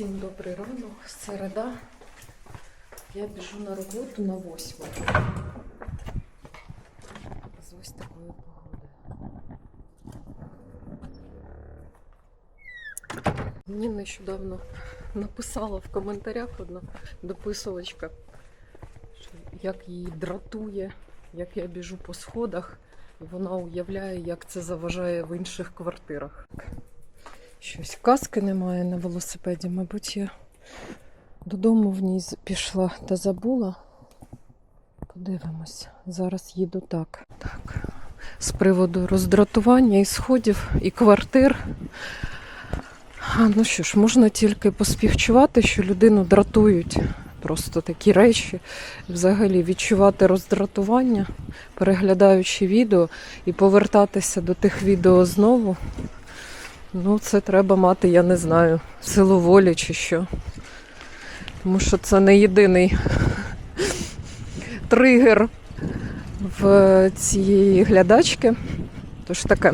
Всім добрий ранок. Середа. Я біжу на роботу на восьму. З ось такої погоди. Мені нещодавно написала в коментарях одна дописувачка, що як її дратує, як я біжу по сходах, і вона уявляє, як це заважає в інших квартирах. Щось каски немає на велосипеді, мабуть, я додому в ній пішла та забула. Подивимось. Зараз їду так. Так. З приводу роздратування і сходів, і квартир. А, ну що ж, можна тільки поспівчувати, що людину дратують просто такі речі. Взагалі відчувати роздратування, переглядаючи відео і повертатися до тих відео знову. Ну, це треба мати, я не знаю, силу волі чи що. Тому що це не єдиний тригер в цієї глядачки. Тож таке.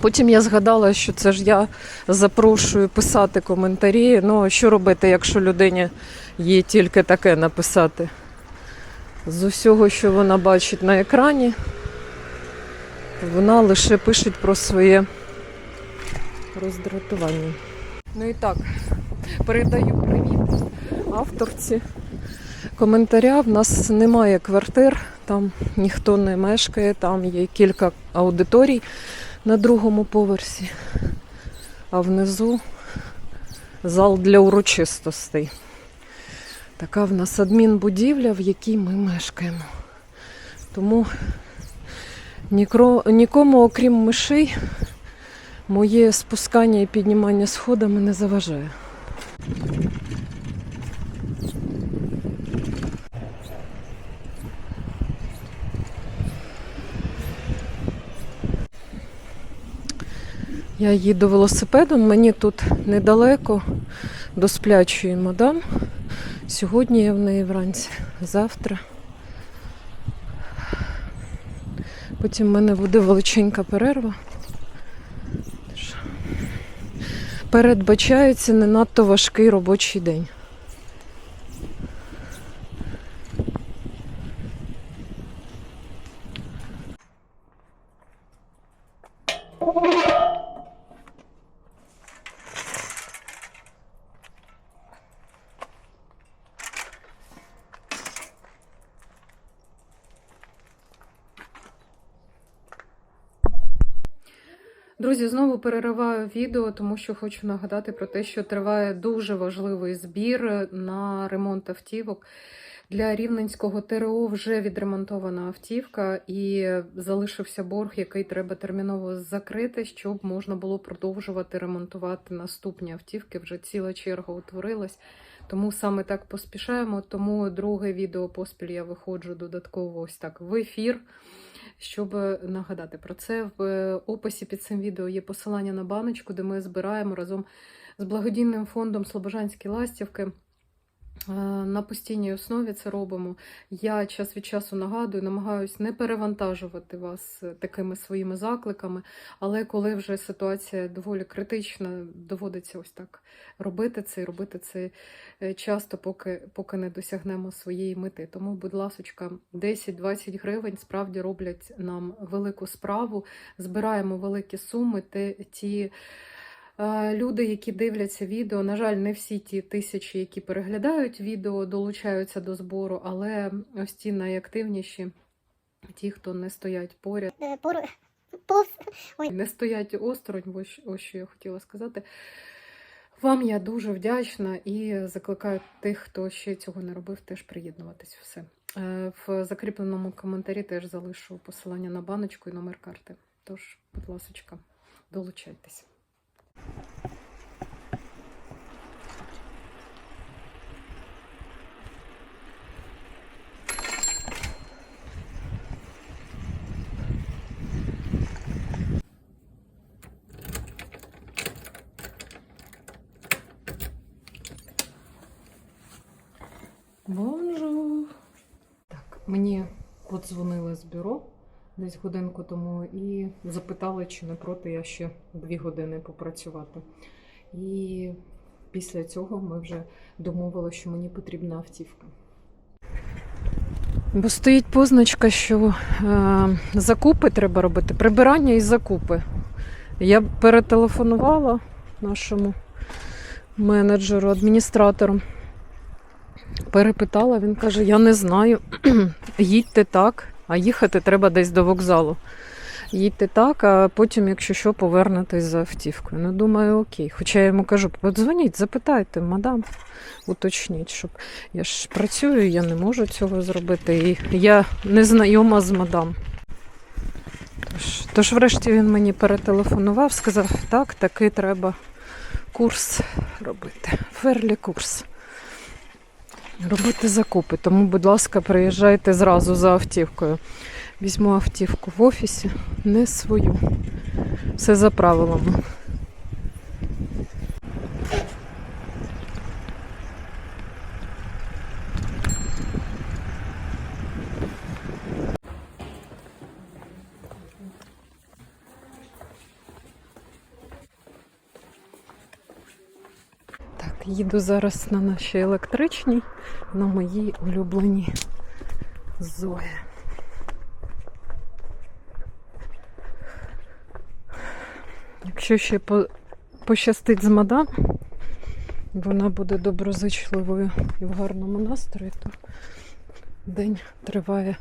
Потім я згадала, що це ж я запрошую писати коментарі. Ну, що робити, якщо людині є тільки таке написати? З усього, що вона бачить на екрані, вона лише пише про своє роздратування. Ну і так, передаю привіт авторці коментаря. В нас немає квартир, там ніхто не мешкає, там є кілька аудиторій на другому поверсі, а внизу зал для урочистостей. Така в нас адмінбудівля, в якій ми мешкаємо. Тому нікро- нікому, окрім мишей, Моє спускання і піднімання сходами не заважає. Я їду велосипедом, мені тут недалеко до сплячої мадам. Сьогодні я в неї вранці, завтра. Потім в мене буде величенька перерва. Передбачається не надто важкий робочий день. Друзі, знову перериваю відео, тому що хочу нагадати про те, що триває дуже важливий збір на ремонт автівок. Для рівненського ТРО вже відремонтована автівка і залишився борг, який треба терміново закрити, щоб можна було продовжувати ремонтувати наступні автівки. Вже ціла черга утворилась. Тому саме так поспішаємо. Тому друге відео поспіль я виходжу додатково ось так в ефір. Щоб нагадати про це, в описі під цим відео є посилання на баночку, де ми збираємо разом з благодійним фондом Слобожанські ластівки. Е, На постійній основі це робимо. Я час від часу нагадую, намагаюся не перевантажувати вас такими своїми закликами, але коли вже ситуація доволі критична, доводиться ось так робити це і робити це е, часто, поки, поки не досягнемо своєї мети. Тому, будь ласочка, 10-20 гривень справді роблять нам велику справу. Збираємо великі суми. Ті е, люди, які дивляться відео, на жаль, не всі ті тисячі, які переглядають відео, долучаються до збору, але ось ті найактивніші, ті, хто не стоять поряд. Е, Не стоять осторонь, бо ось що я хотіла сказати. Вам я дуже вдячна і закликаю тих, хто ще цього не робив, теж приєднуватись все. Е, В закріпленому коментарі теж залишу посилання на баночку і номер карти. Тож, будь ласочка, долучайтесь. Бонжур! Так, мені подзвонили з бюро десь годинку тому і запитали, чи не проти я ще дві години попрацювати. І після цього ми вже домовилися, що мені потрібна автівка. Бо стоїть позначка, що е, закупи треба робити, прибирання і закупи. Я перетелефонувала нашому менеджеру, адміністратору. Перепитала, він каже: Я не знаю, їдьте так, а їхати треба десь до вокзалу. Їдьте так, а потім, якщо що, повернетесь за автівкою. Ну, думаю, окей. Хоча я йому кажу, подзвоніть, запитайте, мадам, уточніть, щоб я ж працюю, я не можу цього зробити. І я не знайома з мадам. Тож, тож, врешті, він мені перетелефонував, сказав, так, таки треба курс робити. Ферлі курс. Робити закупи. Тому, будь ласка, приїжджайте зразу за автівкою. Візьму автівку в офісі, не свою. Все за правилами. Їду зараз на нашій електричній, на моїй улюбленій Зої. Якщо ще по- пощастить з мадам, вона буде доброзичливою і в гарному настрої, то день триває,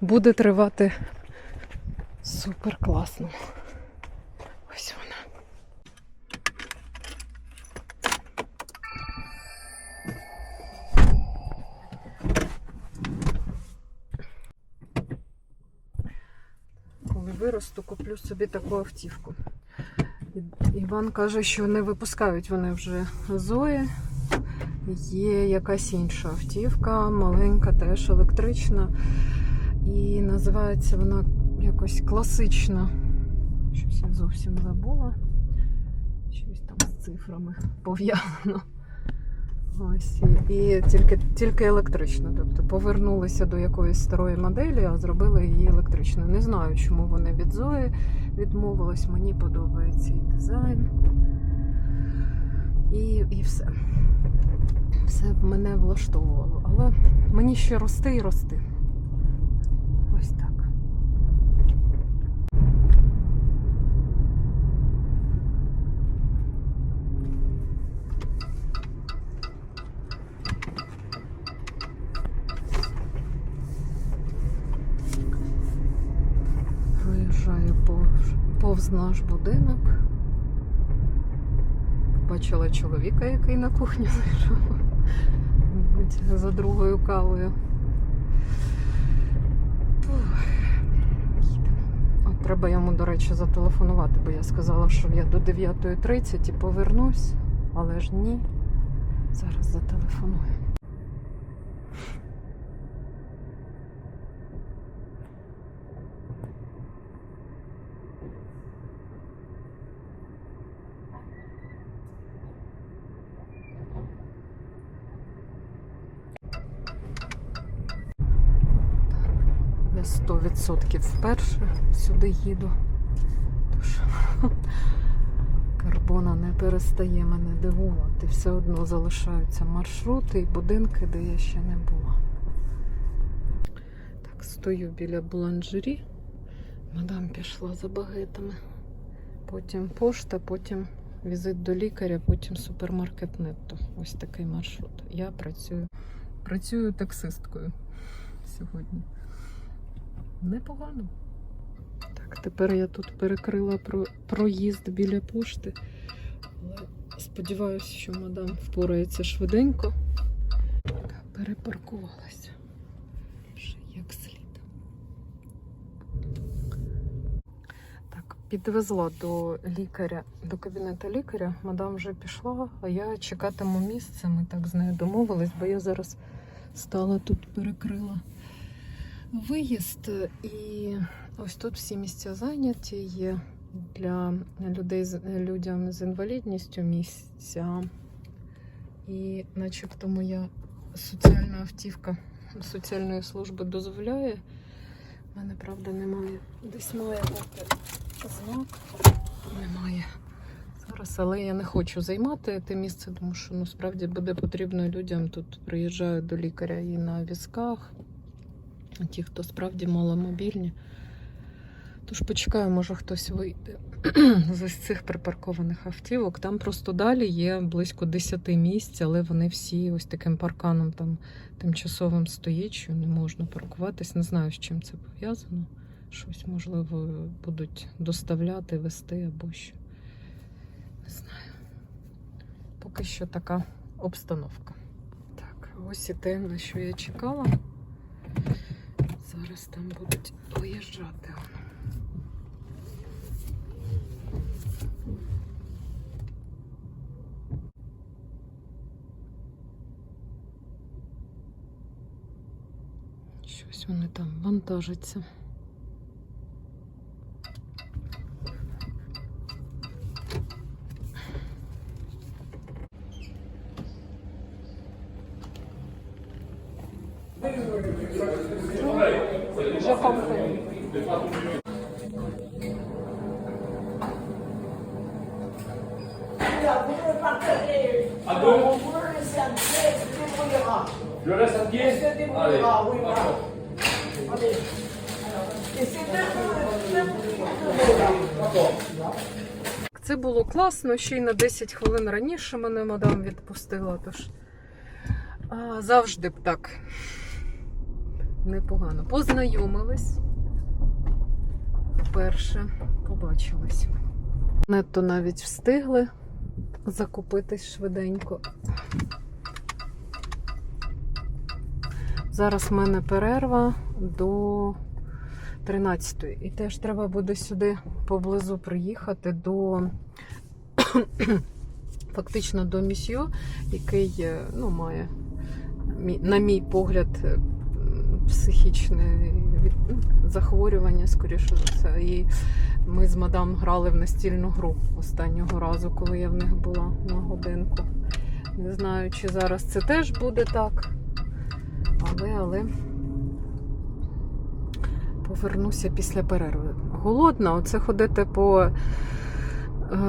буде тривати супер класно. Ось вона. Виросту, куплю собі таку автівку. Іван каже, що не випускають вони вже Зої. Є якась інша автівка, маленька, теж електрична. І називається вона якось класична. Щось я зовсім забула. Щось там з цифрами пов'язано. Ось і, тільки, тільки електрична. Тобто повернулися до якоїсь старої моделі, а зробили її електричною. Не знаю, чому вони від Зої відмовились. Мені подобається і дизайн. І, і все. Все мене влаштовувало. Але мені ще рости і рости. Ось так. Виїжджаю повз, наш будинок. Бачила чоловіка, який на кухню зайшов. Мабуть, за другою кавою. От треба йому, до речі, зателефонувати, бо я сказала, що я до 9.30 і повернусь, але ж ні. Зараз зателефоную. Я 100% вперше сюди їду. Тож карбона не перестає мене дивувати. Все одно залишаються маршрути і будинки, де я ще не була. Так, стою біля буланжері. Мадам пішла за багетами. Потім пошта, потім візит до лікаря, потім супермаркет Нетто. Ось такий маршрут. Я працюю, працюю таксисткою сьогодні. Непогано. Так, тепер я тут перекрила про проїзд біля пошти. Але сподіваюся, що мадам впорається швиденько. Перепаркувалася. Вже як слід. Так, підвезла до лікаря, до кабінету лікаря. Мадам вже пішла, а я чекатиму місце. Ми так з нею домовились, бо я зараз стала тут, перекрила виїзд, і ось тут всі місця зайняті є для людей з людям з інвалідністю місця. І начебто моя соціальна автівка соціальної служби дозволяє. У мене, правда, немає. Десь має бути знак. Немає. Зараз але я не хочу займати те місце, тому що насправді буде потрібно людям. Тут приїжджають до лікаря і на візках, ті, хто справді маломобільні. Тож почекаю, може хтось вийде з цих припаркованих автівок. Там просто далі є близько 10 місць, але вони всі ось таким парканом там тимчасовим стоять, що не можна паркуватись. Не знаю, з чим це пов'язано. Щось, можливо, будуть доставляти, вести або що. Не знаю. Поки що така обстановка. Так, ось і те, на що я чекала. Зараз там будуть виїжджати. Щось вони там вантажаться. Класно, ще й на 10 хвилин раніше мене мадам відпустила, тож а, завжди б так непогано. Познайомились. Вперше побачились. Нетто навіть встигли закупитись швиденько. Зараз в мене перерва до 13-ї. І теж треба буде сюди поблизу приїхати до фактично до місьо, який е, ну, має, на мій погляд, е, психічне захворювання, скоріше за все. І ми з мадам грали в настільну гру останнього разу, коли я в них була на годинку. Не знаю, чи зараз це теж буде так. Але, але повернуся після перерви. Голодна, оце ходити по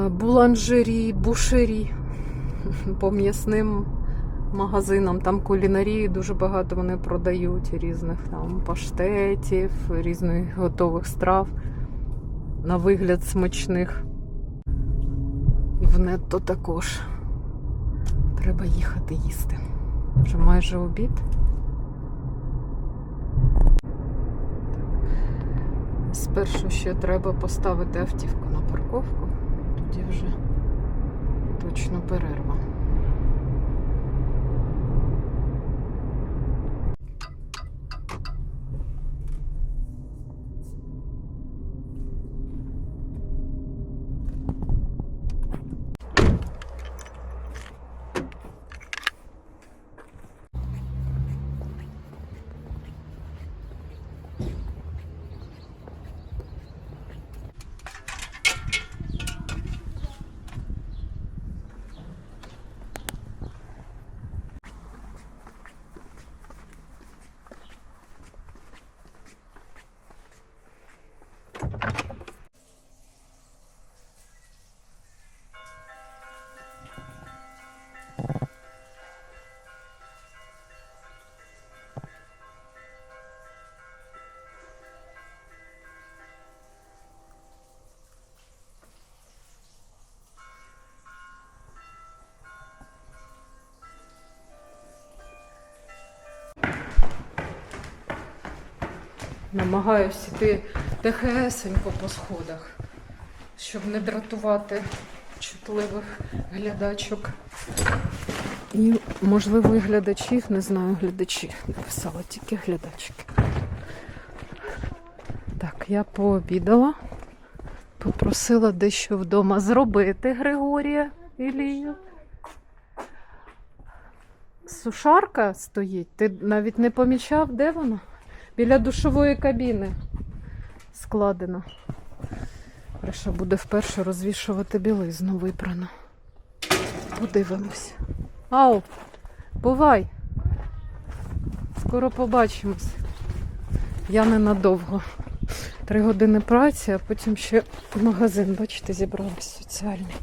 буланжері, бушері, по м'ясним магазинам. Там кулінарії дуже багато вони продають різних там паштетів, різних готових страв на вигляд смачних. І в нетто також. Треба їхати їсти. Вже майже обід. Спершу ще треба поставити автівку на парковку, тоді вже точно перерва. Намагаюся йти тихесенько по сходах, щоб не дратувати чутливих глядачок. І, можливо, і глядачів, не знаю, глядачів. Написала тільки глядачки. Так, я пообідала, попросила дещо вдома зробити Григорія Ілію. Сушарка стоїть. Ти навіть не помічав, де вона? Біля душової кабіни складено. Реша буде вперше розвішувати білизну випрану. Подивимось. Ау, бувай. Скоро побачимось. Я ненадовго. Три години праці, а потім ще магазин, бачите, зібрались соціальні.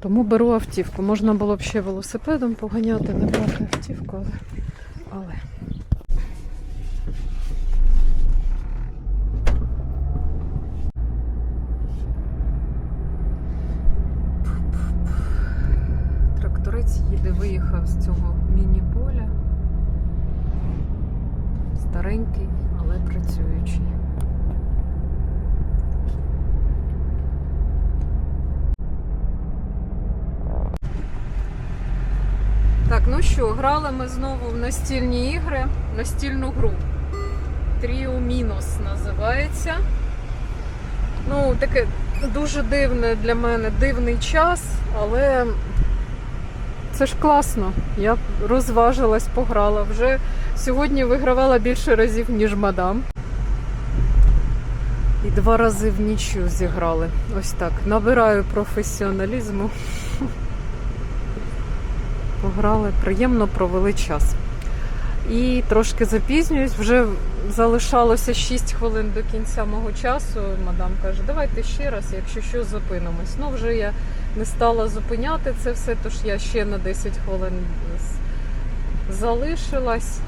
Тому беру автівку. Можна було б ще велосипедом поганяти, не брати автівку, але. Але. Тракторець їде, виїхав з цього міні-поля. Старенький, але працюючий. Ну що, грали ми знову в настільні ігри, настільну гру. Тріо Мінус називається. Ну, таке дуже дивне для мене дивний час, але це ж класно. Я розважилась, пограла. Вже сьогодні вигравала більше разів, ніж мадам. І два рази в нічю зіграли. Ось так. Набираю професіоналізму. Пограли, приємно провели час. І трошки запізнююсь, вже залишалося 6 хвилин до кінця мого часу. Мадам каже, давайте ще раз, якщо що, зупинимось. Ну, вже я не стала зупиняти це все, тож я ще на 10 хвилин залишилась.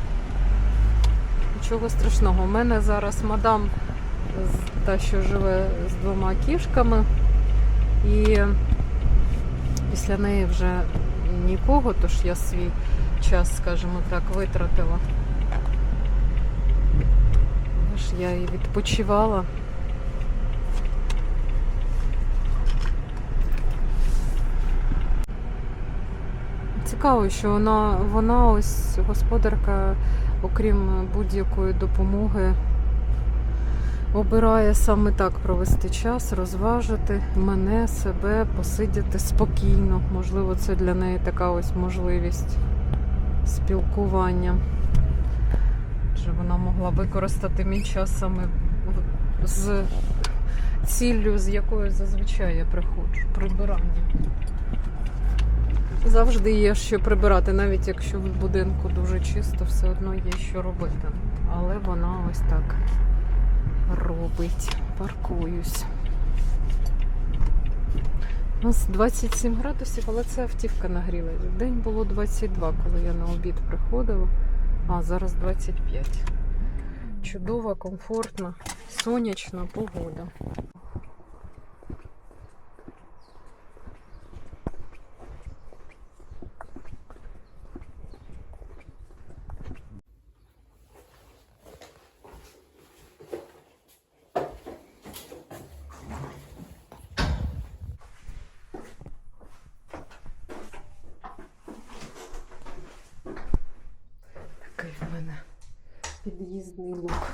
Нічого страшного. У мене зараз мадам, та, що живе з двома кішками, і після неї вже нікого, тож я свій час, скажімо так, витратила. Але ж я і відпочивала. Цікаво, що вона, вона ось господарка, окрім будь-якої допомоги, обирає саме так провести час, розважити мене, себе, посидіти спокійно. Можливо, це для неї така ось можливість спілкування. Адже вона могла використати мій час саме з ціллю, з якою зазвичай я приходжу прибирання. Завжди є що прибирати, навіть якщо в будинку дуже чисто, все одно є що робити. Але вона ось так робить. Паркуюсь. У нас 27 градусів, але це автівка нагрілася. День було 22, коли я на обід приходила. А зараз 25. Чудова, комфортна, сонячна погода. Такий в мене під'їздний лук.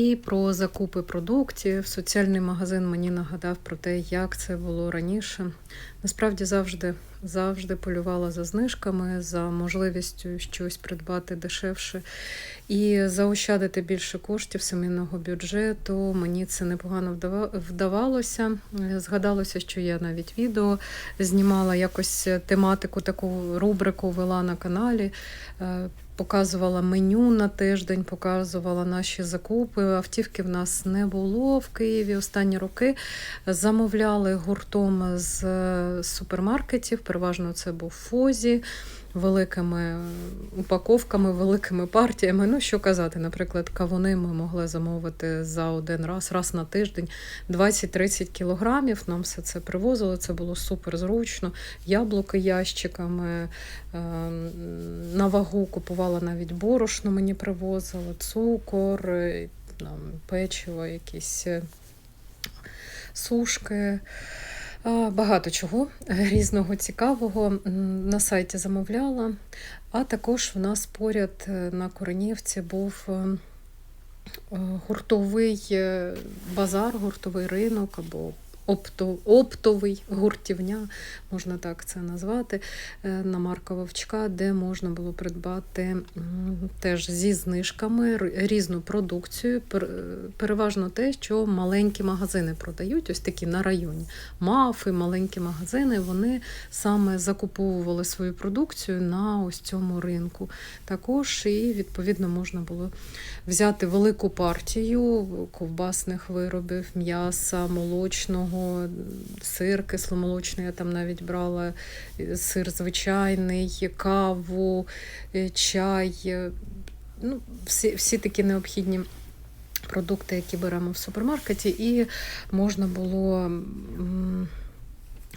І про закупи продуктів. Соціальний магазин мені нагадав про те, як це було раніше. Насправді завжди, завжди полювала за знижками, за можливістю щось придбати дешевше і заощадити більше коштів сімейного бюджету. Мені це непогано вдава- вдавалося. Е, Згадалося, що я навіть відео знімала якось тематику, таку рубрику вела на каналі. Показувала меню на тиждень, показувала наші закупи. Автівки в нас не було в Києві останні роки. Замовляли гуртом з е, супермаркетів. Переважно це був Фозі, великими упаковками, великими партіями. Ну, що казати, наприклад, кавуни ми могли замовити за один раз, раз на тиждень 20-30 кілограмів. Нам все це привозили. Це було супер зручно. Яблуки ящиками. е, На вагу купувала навіть борошно, мені привозили, цукор, е, печиво, якісь е, сушки. Багато чого різного цікавого на сайті замовляла. А також в нас поряд е, на Коренівці був е, е, гуртовий базар, гуртовий ринок або оптовий гуртівня, можна так це назвати, е, на Марка Вовчка, де можна було придбати теж зі знижками різну продукцію. Переважно те, що маленькі магазини продають, ось такі на районі. Мафи, маленькі магазини, вони саме закуповували свою продукцію на ось цьому ринку. Також і відповідно можна було взяти велику партію ковбасних виробів, м'яса, молочного, сир кисломолочний. Я там навіть брала сир звичайний, каву, е, чай. е, Ну, всі, всі такі необхідні. Продукти, які беремо в супермаркеті, і можна було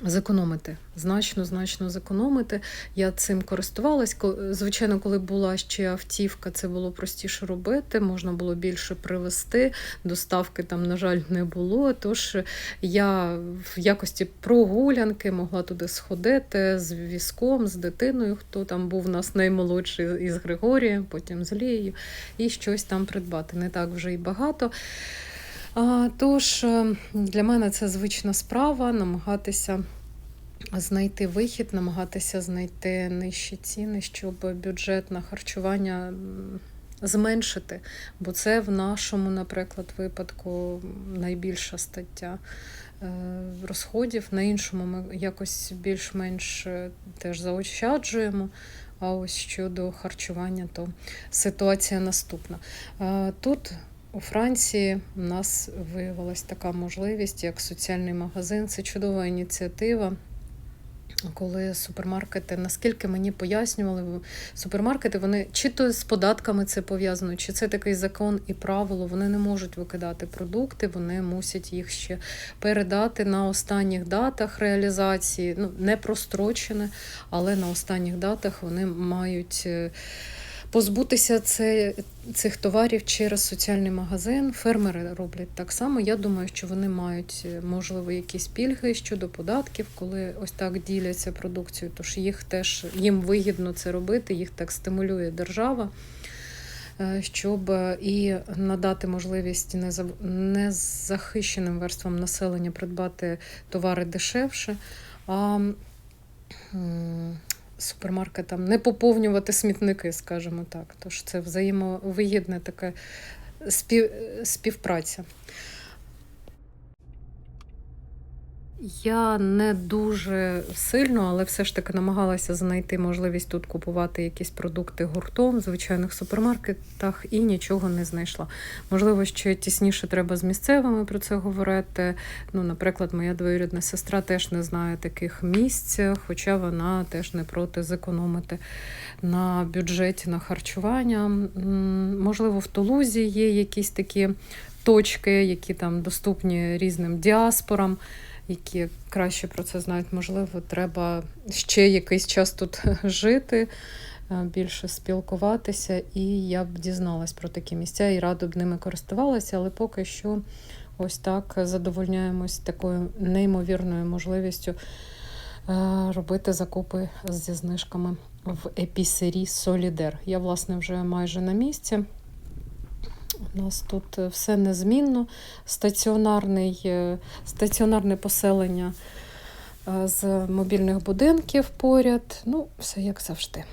зекономити, значно, значно зекономити. Я цим користувалась. Ко- Звичайно, коли була ще автівка, це було простіше робити, можна було більше привезти. Доставки там, на жаль, не було. Тож я в якості прогулянки могла туди сходити з візком, з дитиною, хто там був у нас наймолодший із Григорієм, потім з Лією, і щось там придбати. Не так вже й багато. Тож е, для мене це звична справа намагатися знайти вихід, намагатися знайти нижчі ціни, щоб бюджет на харчування зменшити. Бо це в нашому, наприклад, випадку найбільша стаття е, розходів. На іншому ми якось більш-менш е, теж заощаджуємо. А ось щодо харчування, то ситуація наступна. Тут у Франції у нас виявилась така можливість, як соціальний магазин. Це чудова ініціатива. Коли супермаркети, наскільки мені пояснювали, супермаркети вони чи то з податками це пов'язано, чи це такий закон і правило, вони не можуть викидати продукти, вони мусять їх ще передати на останніх датах реалізації. Ну, не прострочене, але на останніх датах вони мають е, позбутися це, цих товарів через соціальний магазин. Фермери роблять так само. Я думаю, що вони мають, е, можливо, якісь пільги щодо податків, коли ось так діляться продукцією. Тож їх теж їм вигідно це робити, їх так стимулює держава. е, Щоб е, і надати можливість неза- незахищеним верствам населення придбати товари дешевше, а супермаркетам не поповнювати смітники, скажімо так. Тож це взаємовигідне таке спів, співпраця. Я не дуже сильно, але все ж таки намагалася знайти можливість тут купувати якісь продукти гуртом в звичайних супермаркетах і нічого не знайшла. Можливо, ще тісніше треба з місцевими про це говорити. Ну, наприклад, моя двоюрідна сестра теж не знає таких місць, хоча вона теж не проти зекономити на бюджеті на харчування. Можливо, в Тулузі є якісь такі точки, які там доступні різним діаспорам які краще про це знають. Можливо, треба ще якийсь час тут жити, е, більше спілкуватися, і я б дізналась про такі місця і радо б ними користувалася, але поки що ось так задовольняємось такою неймовірною можливістю е, робити закупи зі знижками в епісері Солідер. Я, власне, вже майже на місці. У нас тут е, все незмінно. Стаціонарний, е, стаціонарне поселення е, з мобільних будинків поряд. Ну, все як завжди.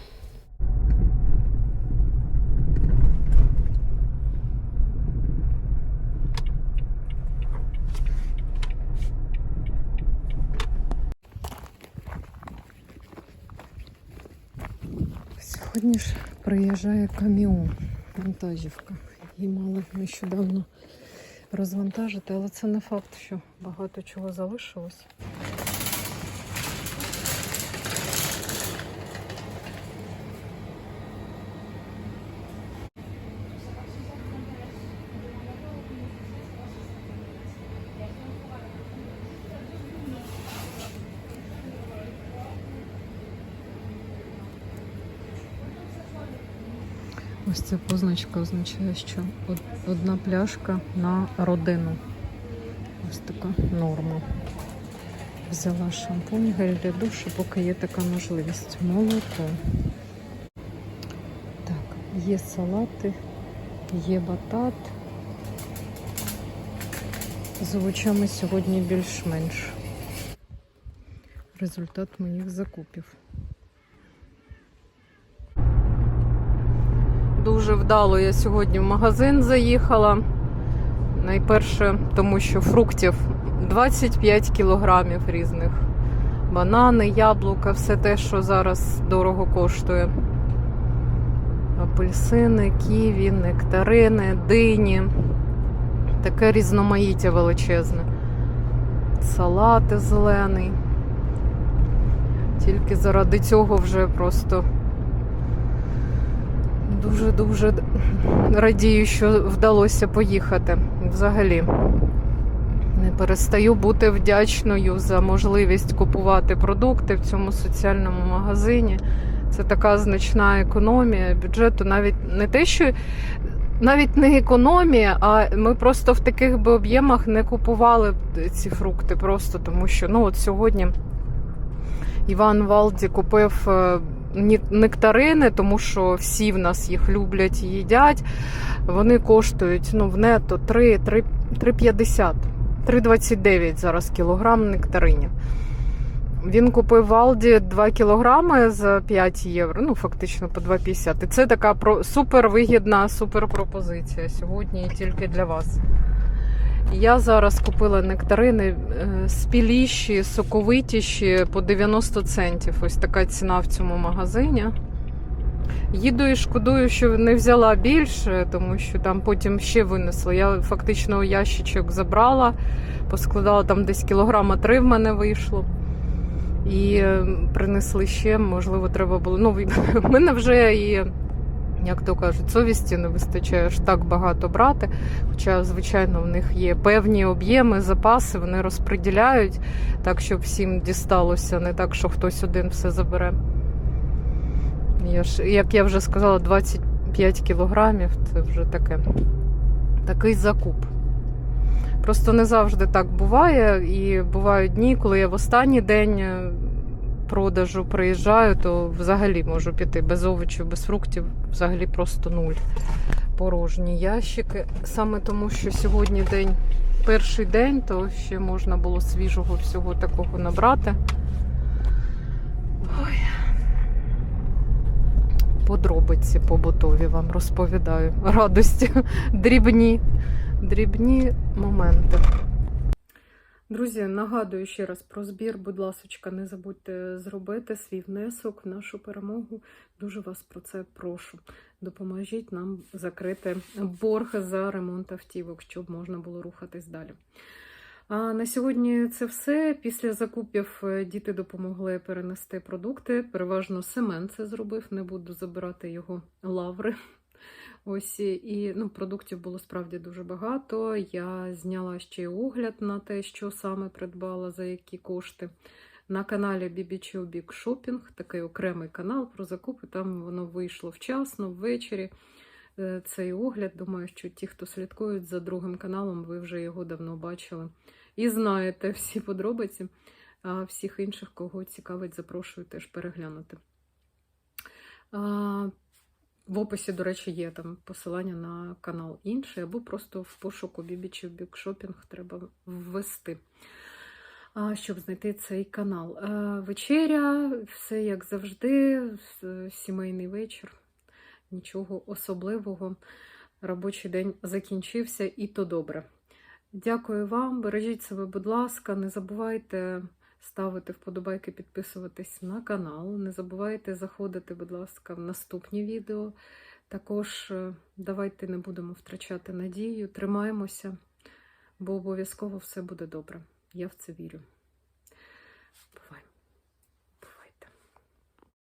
Сьогодні ж приїжджає каміон, вантажівка. Її мали нещодавно розвантажити, але це не факт, що багато чого залишилось. Ця позначка означає, що одна пляшка на родину. Ось така норма. Взяла шампунь, гель для душу, поки є така можливість. Молоко. Так, є салати, є батат. З сьогодні більш-менш. Результат моїх закупів. Дуже вдало я сьогодні в магазин заїхала. Найперше, тому що фруктів 25 кілограмів різних. Банани, яблука, все те, що зараз дорого коштує. Апельсини, ківі, нектарини, дині. Таке різноманіття величезне. Салати зелений. Тільки заради цього вже просто дуже-дуже радію, що вдалося поїхати. Взагалі. Не перестаю бути вдячною за можливість купувати продукти в цьому соціальному магазині. Це така значна економія бюджету, навіть не те, що навіть не економія, а ми просто в таких би об'ємах не купували ці фрукти, просто тому що ну от сьогодні Іван Валді купив е, нектарини, тому що всі в нас їх люблять і їдять. Вони коштують ну, в нето 3, 3, 3,50. 3,29 зараз кілограм нектаринів. Він купив в Алді 2 кілограми за 5 євро, ну фактично по 2,50. І це така про супер пропозиція сьогодні тільки для вас. Я зараз купила нектарини е, спіліші, соковитіші по 90 центів. Ось така ціна в цьому магазині. Їду і шкодую, що не взяла більше, тому що там потім ще винесла. Я фактично ящичок забрала, поскладала там десь кілограма три в мене вийшло. І е, принесли ще, можливо, треба було. Ну, в мене вже і, як то кажуть, совісті не вистачає ж так багато брати. Хоча, звичайно, в них є певні об'єми, запаси, вони розподіляють так, щоб всім дісталося, не так, що хтось один все забере. Я ж, як я вже сказала, 25 кілограмів це вже таке, такий закуп. Просто не завжди так буває. І бувають дні, коли я в останній день продажу приїжджаю, то взагалі можу піти без овочів, без фруктів, взагалі просто нуль. Порожні ящики. Саме тому, що сьогодні день, перший день, то ще можна було свіжого всього такого набрати. Ой. Подробиці побутові вам розповідаю. Радості, дрібні, дрібні моменти. Друзі, нагадую ще раз про збір. Будь ласка, не забудьте зробити свій внесок в нашу перемогу. Дуже вас про це прошу. Допоможіть нам закрити борг за ремонт автівок, щоб можна було рухатись далі. А на сьогодні це все. Після закупів е, діти допомогли перенести продукти. Переважно Семен це зробив. Не буду забирати його лаври. Ось і ну, продуктів було справді дуже багато. Я зняла ще й огляд на те, що саме придбала, за які кошти. На каналі BBQ Big Shopping, такий окремий канал про закупи. Там воно вийшло вчасно, ввечері. Е, Цей огляд. Думаю, що ті, хто слідкують за другим каналом, ви вже його давно бачили і знаєте всі подробиці. А всіх інших, кого цікавить, запрошую теж переглянути. В описі, до речі, є там посилання на канал інший, або просто в пошуку Бібічі Big Shopping треба ввести, щоб знайти цей канал. Вечеря, все як завжди, сімейний вечір, нічого особливого. Робочий день закінчився, і то добре. Дякую вам, бережіть себе, будь ласка, не забувайте ставити вподобайки, підписуватись на канал. Не забувайте заходити, будь ласка, в наступні відео. Також е, давайте не будемо втрачати надію, тримаємося, бо обов'язково все буде добре. Я в це вірю. Бувай!